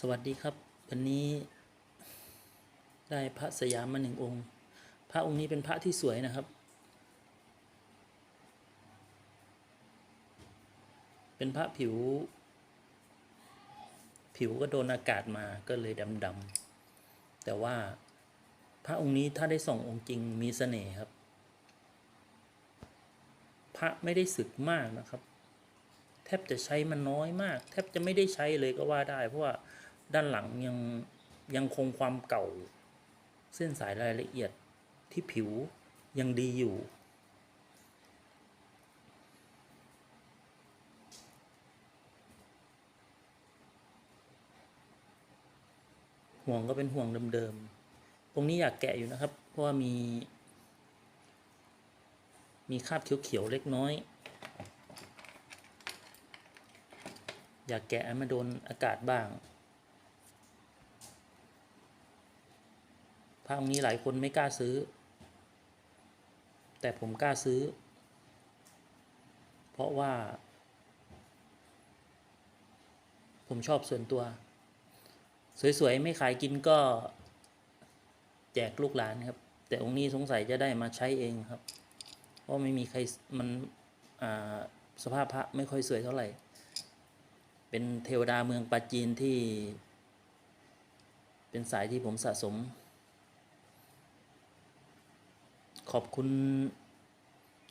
สวัสดีครับ วันนี้ได้พระสยามมาหนึ่งองค์ พระองค์นี้เป็นพระที่สวยนะครับ เป็นพระผิว ผิวก็โดนอากาศมาก็เลยดำๆแต่ว่าพระองค์นี้ถ้าได้ส่ององค์จริงมีเสน่ห์ครับ พระไม่ได้สึกมากนะครับ บจะใช้มันน้อยมาก แทบจะไม่ได้ใช้เลยก็ว่าได้ เพราะว่าด้านหลังยังยังคงความเก่า เส้นสายรายละเอียดที่ผิวยังดีอยู่ห่วงก็เป็นห่วงเดิมๆ ตรงนี้อยากแกะอยู่นะครับ เพราะว่ามี มีคราบเขียวๆเล็กน้อย อยากแกะให้มาโดนอากาศบ้าง ภาคนี้หลายคนไม่กล้าซื้อ แต่ผมกล้าซื้อ เพราะว่า ผมชอบส่วนตัว สวย ๆ ไม่ขายกินก็แจกลูกหลานครับ แต่องค์นี้สงสัยจะได้มาใช้เองครับ เพราะไม่มีใครมันสภาพพระไม่ค่อยสวยเท่าไหร่ เป็นเทวดาเมืองปาจีนที่ เป็นสายที่ผมสะสม ขอบคุณ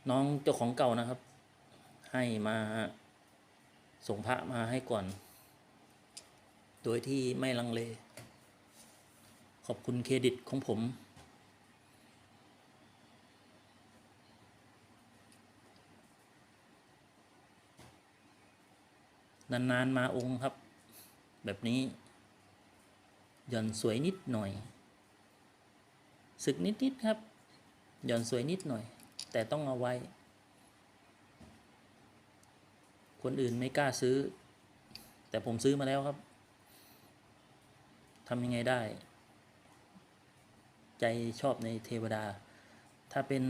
น้องเจ้าของเก่านะครับ ให้มาส่งพระมาให้ก่อน โดยที่ไม่ลังเล ขอบคุณเครดิตของผม นานๆมาองค์ครับ แบบนี้หย่อนสวยนิดหน่อย สึกนิดๆครับหย่อนสวยนิดหน่อย แต่ต้องเอาไว้ คนอื่นไม่กล้าซื้อ แต่ผมซื้อมาแล้วครับทำยังไงได้ ใจชอบในเทวดา ถ้าเป็น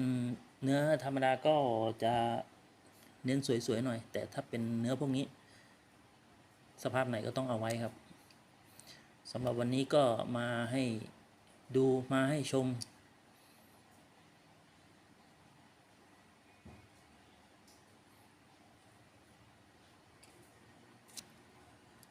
เนื้อธรรมดาก็จะเน้นสวยๆหน่อย แต่ถ้าเป็นเนื้อพวกนี้ สภาพไหนก็ต้องเอาไว้ครับสำหรับวันนี้ก็มาให้ดูมาให้ชม